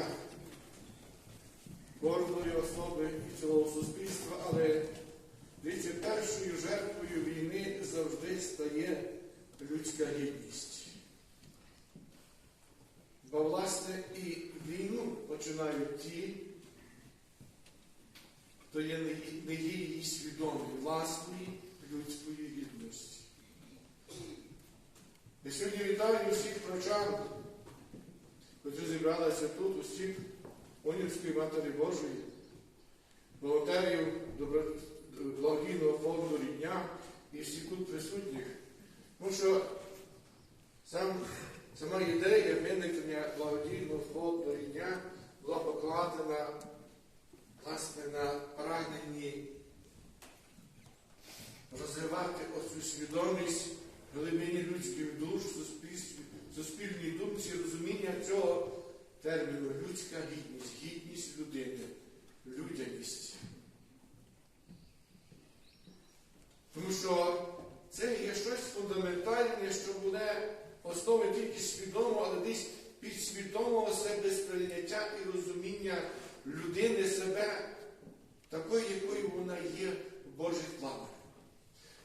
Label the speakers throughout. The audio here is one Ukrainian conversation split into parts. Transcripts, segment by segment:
Speaker 1: трагедія кожної особи і цілого суспільства, але дивіться, першою жертвою війни завжди стає людська гідність. Бо, власне, і війну починають ті, хто є не є її свідомі власної людської гідності. Я сьогодні вітаю всіх прочан, котрі зібралися тут, усіх Онівської Матері Божої, волонтерів благодійного фонду рідня і всіх тут присутніх. Тому що сам, сама ідея виникнення благодійного фонду рідня була покладена власне на прагненні розвивати оцю свідомість в глибині людських душ, суспільстві, суспільній думці, розуміння цього терміну людська гідність, гідність людини, людяність. Тому що це є щось фундаментальне, що буде основою тільки свідомо, але десь підсвідомого себе сприйняття і розуміння людини себе такою, якою вона є в Божих планах.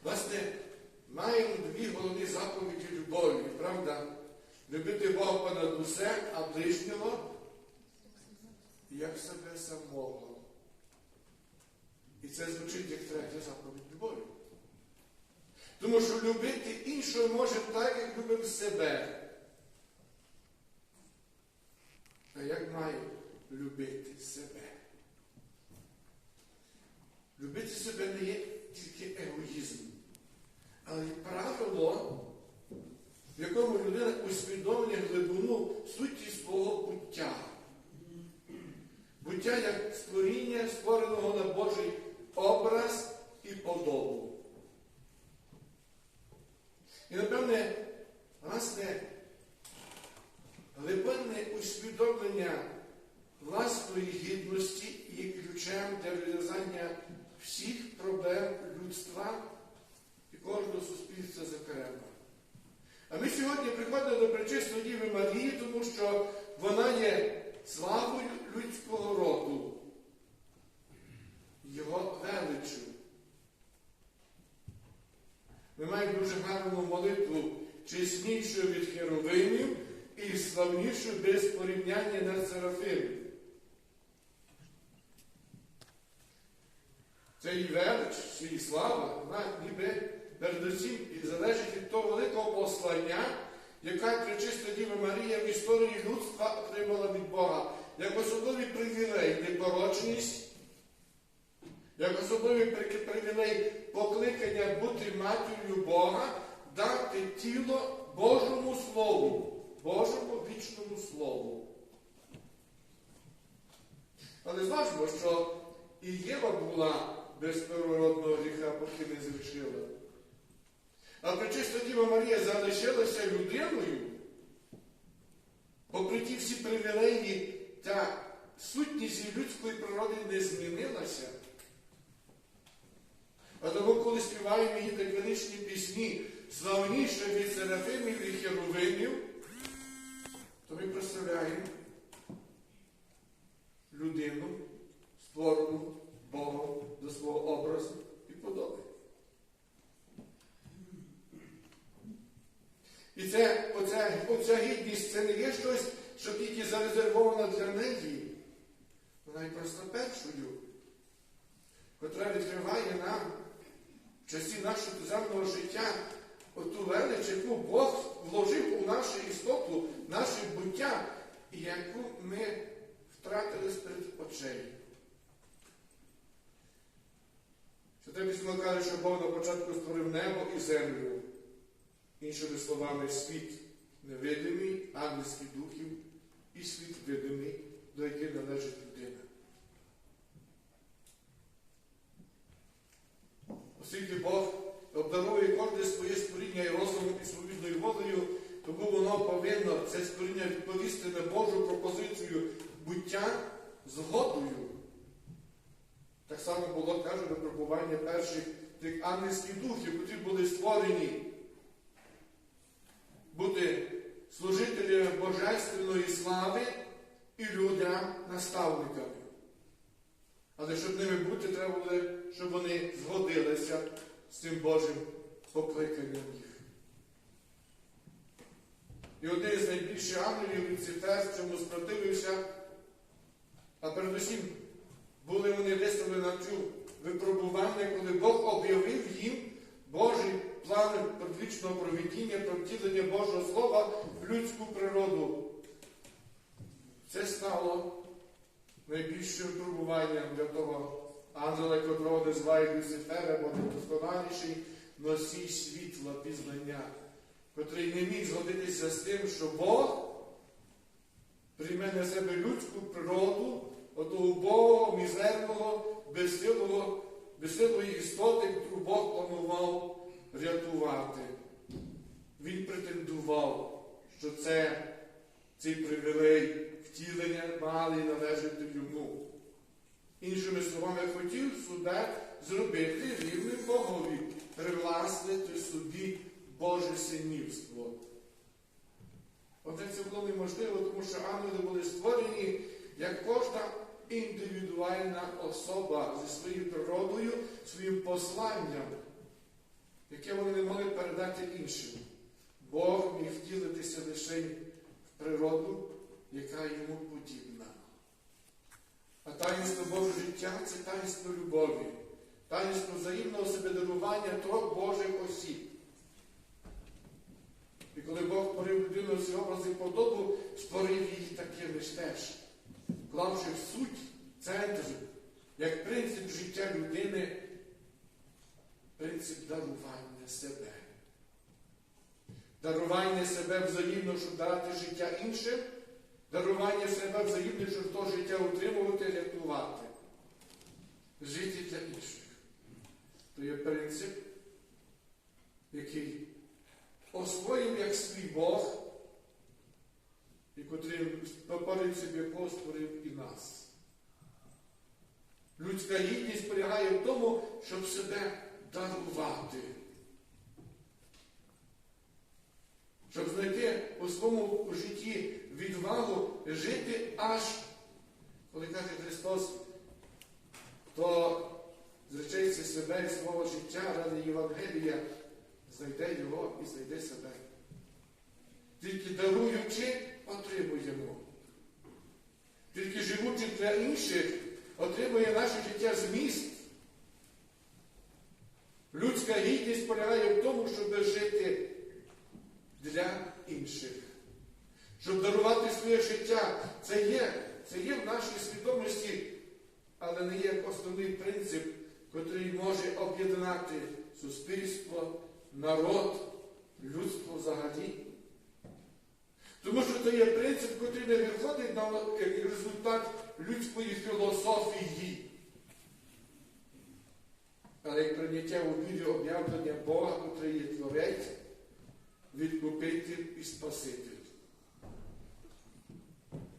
Speaker 1: Власне, маємо дві головні заповіді любові, правда? Любити Бога понад усе, а ближнього як себе самого. І це звучить як третя заповідь любові. Тому що любити іншого може так, як любимо себе. А як має любити себе? Любити себе не є тільки егоїзм, але правило, в якому людина усвідомлює глибину суті свого буття. Буття як створіння, створеного на Божий образ і подобу. І, напевне, власне, глибинне усвідомлення власної гідності є ключем для розв'язання всіх проблем людства і кожного суспільства зокрема. А ми сьогодні приходимо до Пречистої Діви Марії, тому що вона є славою людського роду, його величю. Ми маємо дуже гарну молитву, чеснішу від херовимів і славнішу без порівняння над серафимів. Це її велич, це її слава, вона ніби передусім і залежить від того великого послання, яка причиста Діва Марія в історії людства отримала від Бога, як особливий привілей непорочність, як особливий при- привілей покликання бути матір'ю Бога, дати тіло Божому Слову, Божому вічному Слову. Але зважмо, що і Єва була без первородного гріха, поки не зрішила. А причиста Діва Марія залишилася людиною, попри ті всі привілеї та сутність людської природи не змінилася. А тому, коли співаємо її так величні пісні, славніше від серафимів і херовимів, то ми представляємо людину, створену Богом до свого образу і подоби. І це, оця, оця гідність це не є щось, що тільки зарезервовано для неї. Вона є просто першою, котра відкриває нам в часі нашого туземного життя оту велич, яку Бог вложив у нашу істоту, наше буття, і яку ми втратили з-перед очей. Святе письмо каже, що Бог на початку створив небо і землю. Іншими словами, світ невидимий, ангельських духів і світ видимий, до яких належить людина. Оскільки Бог обдарує кожне своє створіння і розумом і свобідною волею, тому воно повинно це створіння відповісти на Божу пропозицію буття згодою. Так само було, каже, випробування перших тих ангельських духів, які були створені бути служителі Божественної слави і людям наставниками. Але щоб ними бути, треба було, щоб вони згодилися з цим Божим покликанням їх. І один з найбільших ангелів Люцифер цьому спротивився, а передусім були вони виставлені на цю випробування, коли Бог об'явив їм Божі плани предвічного проведіння, про втілення Божого Слова в людську природу. Це стало найбільшим випробуванням для того ангела, котрого називають Люцифера, бо найдосконаліший носій світла пізнання, котрий не міг згодитися з тим, що Бог прийме на себе людську природу, отого убогого, мізерного, безсилого, безсилої істоти, яку Бог планував рятувати. Він претендував, що це цей привілей втілення мали належати йому. Іншими словами, хотів суде зробити рівним Богові, привласнити собі Боже синівство. Однак це було неможливо, тому що ангели були створені як кожна індивідуальна особа зі своєю природою, своїм посланням, яке вони не могли передати іншим. Бог міг втілитися лише в природу, яка йому подібна. А таїнство Божого життя це таїнство любові, таїнство взаємного себе дарування трьох Божих осіб. І коли Бог творив людину в свій образ і подобу, створив її такими ж теж, вклавши в суть, центр, як принцип життя людини, принцип дарування себе. Дарування себе взаємно, щоб дати життя іншим, дарування себе взаємно, щоб то життя утримувати, рятувати. Життя для інших. То є принцип, який освоїв як свій Бог, і котрий по принципі якого створив і нас. Людська гідність полягає в тому, щоб себе дарувати. Щоб знайти у своєму житті відвагу жити аж, коли каже Христос, хто зречеться себе і свого життя ради Євангелія, знайде його і знайде себе. Тільки даруючи, отримуємо. Тільки живучи для інших, отримує наше життя зміст. Людська гідність полягає в тому, щоб жити для інших. Щоб дарувати своє життя. Це є, це є в нашій свідомості, але не є основний принцип, який може об'єднати суспільство, народ, людство взагалі. Тому що це є принцип, який не виходить на результат людської філософії. Але як прийняття у вірі об'явлення Бога, котрий є творець, відкупитель і Спаситель.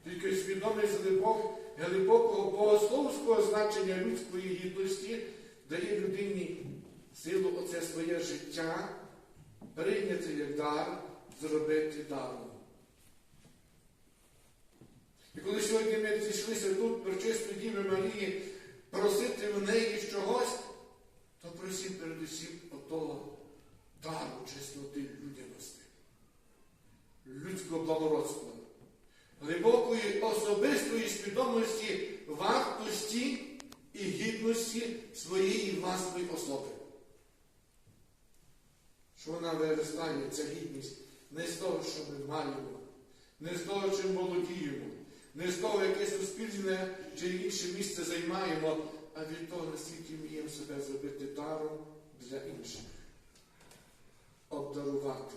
Speaker 1: Тільки свідомість глибок, глибокого богословського значення людської гідності дає людині силу оце своє життя прийняти як дар, зробити даром. І коли сьогодні ми зійшлися тут про чисту Діви Марії просити в неї чогось, то просім передусім отого дару чесноти людяності, людського благородства, глибокої особистої свідомості вартості і гідності своєї власної особи. Що вона виростає, ця гідність, не з того, що ми маємо, не з того, чим володіємо, не з того, яке суспільне чи інше місце займаємо, а від того, наскільки вміємо себе зробити для інших. Обдарувати.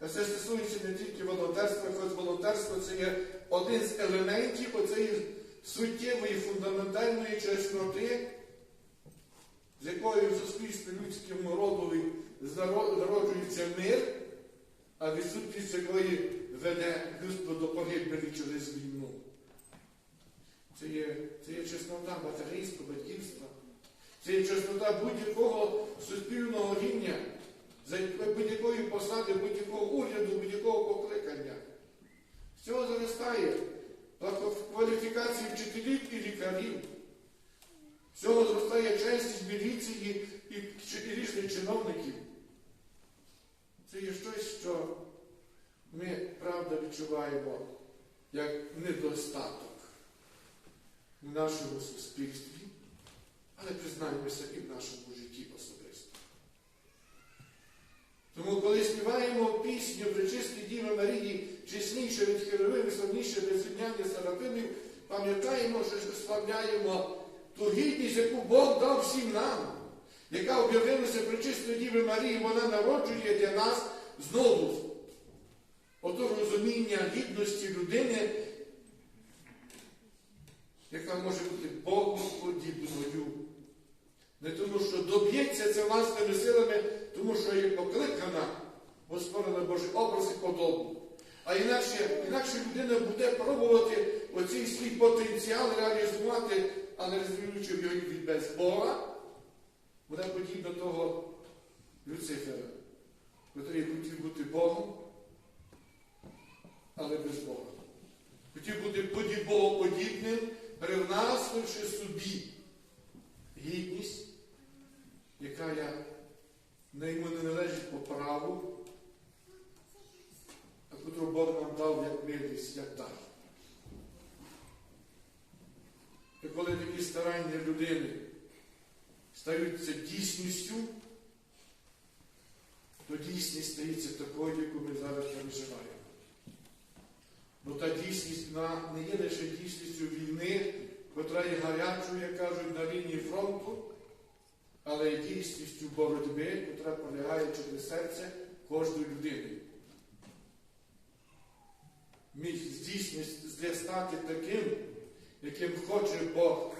Speaker 1: Це стосується не тільки волонтерства, хоч волонтерство це є один з елементів оцієї суттєвої фундаментальної чесноти, з якою в суспільстві людському родові народжується мир, а відсутність якої веде людство до погибелі через війну. Це є, це є чеснота материнства, батьківства, це є чеснота будь-якого суспільного рівня, будь-якої посади, будь-якого уряду, будь-якого покликання. З цього зростає кваліфікації вчителів і лікарів. З цього зростає чесність міліції і різних чиновників. Це є щось, що ми, правда, відчуваємо як недостаток в нашому суспільстві, але признаємося і в нашому житті особисто. Тому, коли співаємо пісню Пречистій Діви Марії, чесніше від Херовим, славніше від зрівняння Серафимів, пам'ятаємо, що славляємо ту гідність, яку Бог дав всім нам, яка об'явилася Пречистої Діви Марії, вона народжує для нас знову ото розуміння гідності людини, яка може бути Богоподібною. Не тому, що доб'ється це власними силами, тому що є покликана, бо створена Божий образ і подобу. А інакше, інакше людина буде пробувати оцей свій потенціал реалізувати, але реалізуючи його від без Бога, буде подібна того Люцифера, який хотів бути Богом, але без Бога. Хотів бути поді- богоподібним, привнасливши собі гідність, яка я, на йому не належить по праву, а котру Бог нам дав як милість, як дар. І коли такі старання людини стаються дійсністю, то дійсність стається такою, яку ми зараз переживаємо. Бо та дійсність вона не є лише дійсністю війни, котра є гарячою, як кажуть, на лінії фронту, але є дійсністю боротьби, яка полягає через серце кожної людини. Міг здійснити стати таким, яким хоче Бог